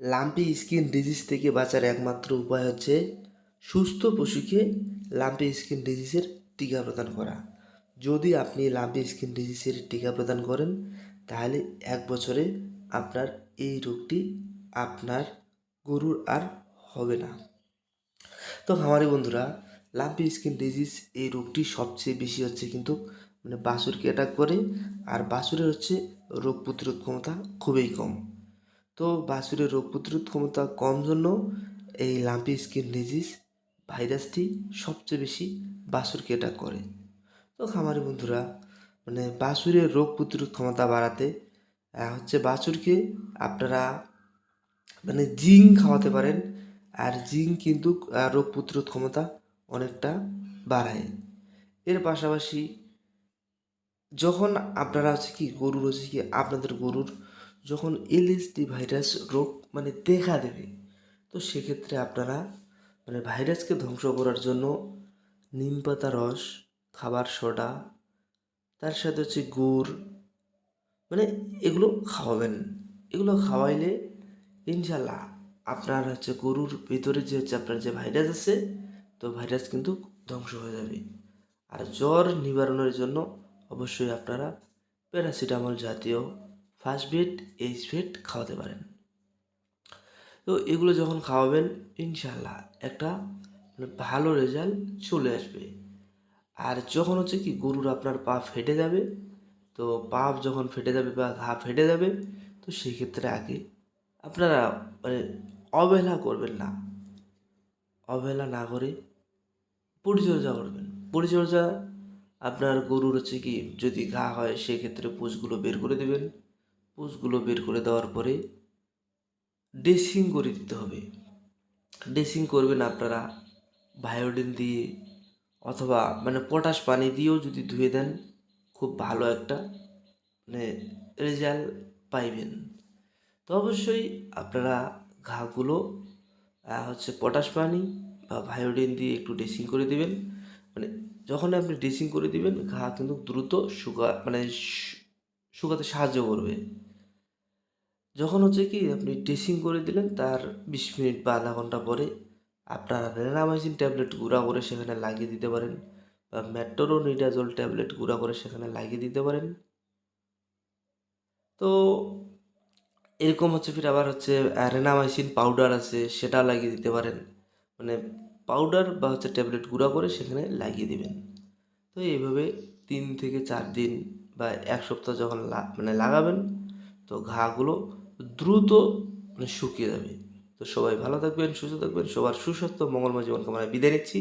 Lumpy skin disease থেকে বাঁচার একমাত্র উপায় হচ্ছে সুস্থ পশুকে লাম্পি স্কিন ডিজিজের টিকা প্রদান করা। যদি আপনি লাম্পি স্কিন ডিজিজের টিকা প্রদান করেন, তাহলে এক বছরে আপনার এই রোগটি আপনার গরুর আর হবে না। তো খামারি বন্ধুরা, লাম্পি স্কিন ডিজিজ এই রোগটি সবচেয়ে বেশি হচ্ছে কিন্তু মানে বাছুরকে অ্যাটাক করে, আর বাছুরের হচ্ছে রোগ প্রতিরোধ ক্ষমতা খুবই কম। তো বাছুরের রোগ প্রতিরোধ ক্ষমতা কম জন্য এই লাম্পি স্কিন ডিজিজ ভাইরাসটি সবচেয়ে বেশি বাছুরকে অ্যাটাক করে। তো খামারি বন্ধুরা মানে বাছুরের রোগ প্রতিরোধ ক্ষমতা বাড়াতে হচ্ছে বাছুরকে আপনারা মানে জিঙ্ক খাওয়াতে পারেন, আর জিঙ্ক কিন্তু রোগ প্রতিরোধ ক্ষমতা অনেকটা বাড়ায়। এর পাশাপাশি যখন আপনারা হচ্ছে কি গরুর হচ্ছে কি, আপনাদের গরুর যখন এলএসডি ভাইরাস রোগ মানে দেখা দেবে, তো সেক্ষেত্রে আপনারা মানে ভাইরাসকে ধ্বংস করার জন্য নিম পাতা রস, খাবার সোডা, তার সাথে হচ্ছে গুড় মানে এগুলো খাওয়াবেন। এগুলো খাওয়াইলে ইনশাল্লাহ আপনার হচ্ছে গরুর ভিতরে যে হচ্ছে আপনার যে ভাইরাস আছে, তো ভাইরাস কিন্তু ধ্বংস হয়ে যাবে। আর জ্বর নিবারণের জন্য অবশ্যই আপনারা প্যারাসিটামল জাতীয় ফার্স্ট বেড এইচ বেড খাওয়াতে পারেন। তো এগুলো যখন খাওয়াবেন ইনশাল্লাহ একটা মানে ভালো রেজাল্ট চলে আসবে। আর যখন হচ্ছে কি গরুর আপনার পা ফেটে যাবে, তো পা যখন ফেটে যাবে বা ঘা ফেটে যাবে, তো সেই ক্ষেত্রে আগে আপনারা মানে অবহেলা করবেন না। অবহেলা না করে পরিচর্যা করবেন। পরিচর্যা আপনার গরুর হচ্ছে কি যদি ঘা হয়, সেক্ষেত্রে পুষগুলো বের করে দেবেন। পুষগুলো বের করে দেওয়ার পরে ড্রেসিং করে দিতে হবে। ড্রেসিং করবেন আপনারা ভায়োডিন দিয়ে অথবা মানে পটাশ পানি দিয়েও যদি ধুয়ে দেন, খুব ভালো একটা মানে রেজাল্ট পাইবেন। তো অবশ্যই আপনারা ঘাগুলো হচ্ছে পটাশ পানি বা ভায়োডিন দিয়ে একটু ড্রেসিং করে দিবেন। মানে যখন আপনি ড্রেসিং করে দিবেন, ঘা কিন্তু দ্রুত শুকা মানে শুকাতে সাহায্য করবে। যখন হচ্ছে কি আপনি ড্রেসিং করে দিলেন, তার বিশ মিনিট বা আধা ঘণ্টা পরে আপনারা রেনামাইসিন ট্যাবলেট গুঁড়া করে সেখানে লাগিয়ে দিতে পারেন বা মেট্রোনিডাজল ট্যাবলেট গুঁড়া করে সেখানে লাগিয়ে দিতে পারেন। তো এরকম হচ্ছে ফির আবার হচ্ছে রেনামাইসিন পাউডার আছে সেটা লাগিয়ে দিতে পারেন। মানে পাউডার বা হচ্ছে ট্যাবলেট গুঁড়া করে সেখানে লাগিয়ে দিবেন। তো এইভাবে তিন থেকে চার দিন বা এক সপ্তাহ যখন মানে লাগাবেন, তো ঘাগুলো দ্রুত মানে শুকিয়ে যাবে। তো সবাই ভালো থাকবেন, সুস্থ থাকবেন, সবার সুস্বাস্থ্য, মঙ্গলময় জীবন কামনায় বিদায় নিচ্ছি।